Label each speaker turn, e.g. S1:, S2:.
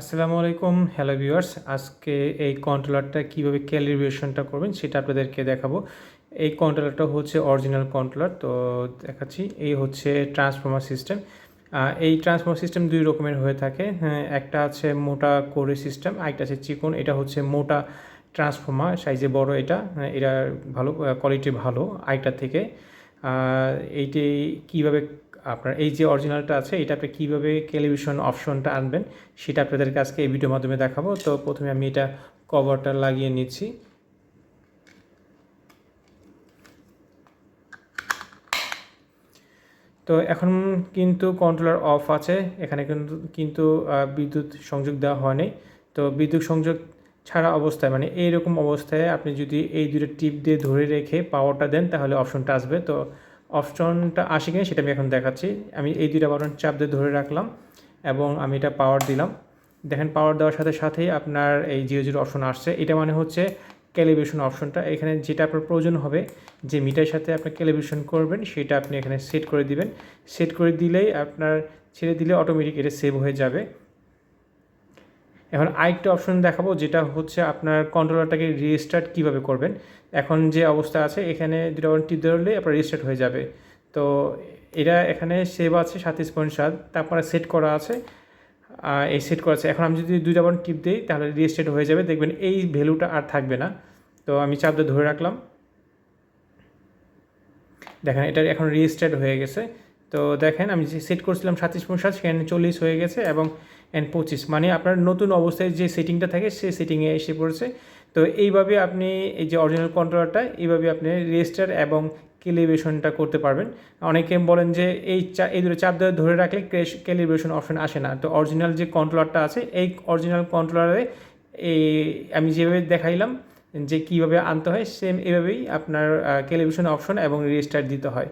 S1: আসসালামু আলাইকুম hello viewers আজকে এই কন্ট্রোলারটা কীভাবে ক্যালিব্রেশনটা করবেন সেটা আপনাদেরকে দেখাবো। এই কন্ট্রোলারটা হচ্ছে অরিজিনাল কন্ট্রোলার তো দেখাচ্ছি। এই হচ্ছে ট্রান্সফর্মার সিস্টেম এই ট্রান্সফর্মার সিস্টেম দুই রকমের হয়ে থাকে। হ্যাঁ, একটা আছে মোটা কোরে সিস্টেম আরেকটা আছে চিকন। এটা হচ্ছে মোটা ট্রান্সফর্মার সাইজে বড় এটা। হ্যাঁ, এটা ভালো কোয়ালিটি ভালো আরেকটার থেকে। এইটি কীভাবে আপনার এই যে অরিজিনালটা আছে এটা আপনি কীভাবে টেলিভিশন অপশনটা আনবেন, সেটা আপনাদের আজকে এই ভিডিওর মাধ্যমে দেখাবো। তো প্রথমে আমি এটা কভারটা লাগিয়ে নিচ্ছি। তো এখন কিন্তু কন্ট্রোলার অফ আছে। এখানে কিন্তু কিন্তু বিদ্যুৎ সংযোগ দেওয়া হয়নি তো বিদ্যুৎ সংযোগ ছাড়া অবস্থায় মানে এইরকম অবস্থায় আপনি যদি এই দুটো টিপ দিয়ে ধরে রেখে পাওয়ারটা দেন, তাহলে অপশনটা আসবে। তো অপশনটা আসে কিনা সেটা আমি এখন দেখাচ্ছি। আমি এই দুইটা বাটন চাপ দিয়ে ধরে রাখলাম এবং আমি এটা পাওয়ার দিলাম। দেখেন পাওয়ার দেওয়ার সাথে সাথেই আপনার এই জিরো জিরো অপশন আসছে। এটা মানে হচ্ছে ক্যালিব্রেশন অপশনটা এখানে যেটা আপনার প্রয়োজন হবে, যে মিটার সাথে আপনি ক্যালিব্রেশন করবেন, সেটা আপনি এখানে সেট করে দিবেন। সেট করে দিলেই আপনার, ছেড়ে দিলে অটোমেটিক এটা সেভ হয়ে যাবে। এখন আরেকটা অপশন দেখাবো, যেটা হচ্ছে আপনার কন্ট্রোলারটাকে রিস্টার্ট কীভাবে করবেন। এখন যে অবস্থা আছে, এখানে দুটো টিপ ধরলে আপনার রিস্টার্ট হয়ে যাবে। তো এটা এখানে সেভ আছে সাতত্রিশ পয়েন্ট সাত, তারপরে সেট করা আছে। এই সেট করা আছে। এখন আমি যদি দুইটা বাটন টিপ দিই, তাহলে রিস্টার্ট হয়ে যাবে। দেখবেন এই ভ্যালুটা আর থাকবে না। তো আমি চাপ দিয়ে ধরে রাখলাম। দেখেন, এটা এখন রিস্টার্ট হয়ে গেছে। তো দেখেন, আমি যে সেট করছিলাম সাতত্রিশ পয়েন্ট সাত, সেখানে চল্লিশ হয়ে গেছে এবং এন পঁচিশ। মানে আপনার নতুন অবস্থায় যে সেটিংটা থাকে সেই সেটিংয়ে এসে পড়েছে। তো এইভাবে আপনি এই যে অরিজিনাল কন্ট্রোলারটা এইভাবে আপনি রেজিস্টার এবং ক্যালিব্রেশনটা করতে পারবেন। অনেকে বলেন যে এই চা, এই দুটো চাপ ধরে ধরে রাখলে ক্যালিব্রেশন অপশন আসে না। তো অরিজিনাল যে কন্ট্রোলারটা আছে, এই অরিজিনাল কন্ট্রোলারে এই, আমি যেভাবে দেখাইলাম যে কীভাবে আনতে হয় সেম এভাবেই আপনার ক্যালিব্রেশন অপশন এবং রেজিস্টার দিতে হয়।